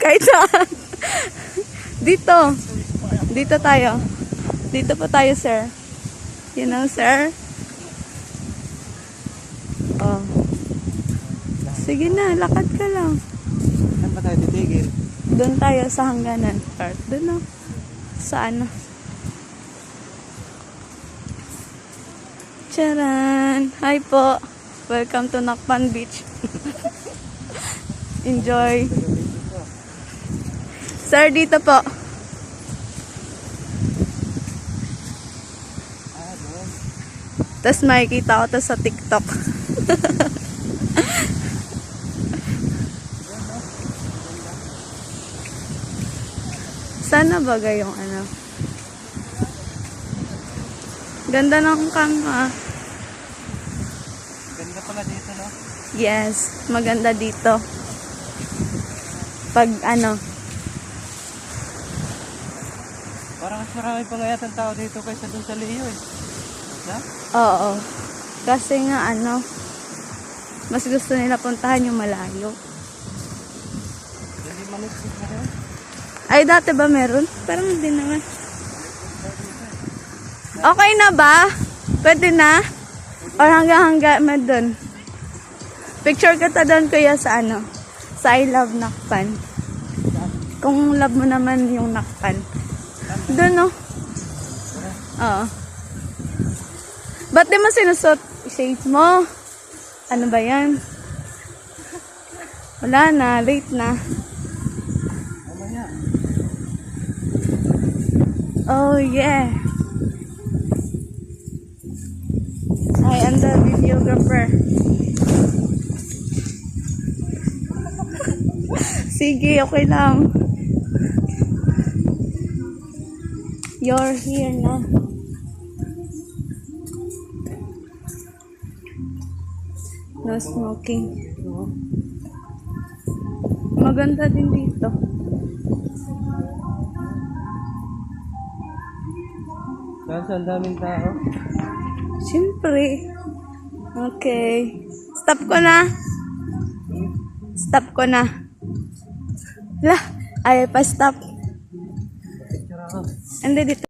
Kahit saan. Dito. Dito tayo. Dito po tayo, sir. You know, sir? Oh. Sige na, lakad ka lang. Saan ba tayo titigil? Doon tayo sa hangganan. Or, doon no? Sa ano? Charan! Hi po! Welcome to Nakpan Beach. Enjoy! Sir, dito po. Tapos makikita ko to sa TikTok. Sana bagay yung ano. Ganda ng kama. Ganda pala dito, no? Yes, maganda dito. Pag ano, Parang mas marami pa nga yata tao dito kaysa dun sa Leo eh. Na? oo. Kasi nga ano, mas gusto nila puntahan yung malayo. Hindi manisip na rin. Ay, dati ba meron? Parang hindi naman. Okay na ba? Pwede na? Or hanggang-hanggang mo dun? Picture ka ta doon kuya sa ano? Sa I Love Nakpan. Kung love mo naman yung Nakpan. Doon no? Oo. Ba't di mo sinusot shades mo? Ano ba yan? Wala na, late na. Oh, yeah. I am the videographer. Sige, okay lang. You're here na. No smoking. Maganda din dito. Kaso ang daming tao. Siyempre. Okay. Stop ko na. Stop ko na. La, ay pa stop. Picture ako. Hindi dito.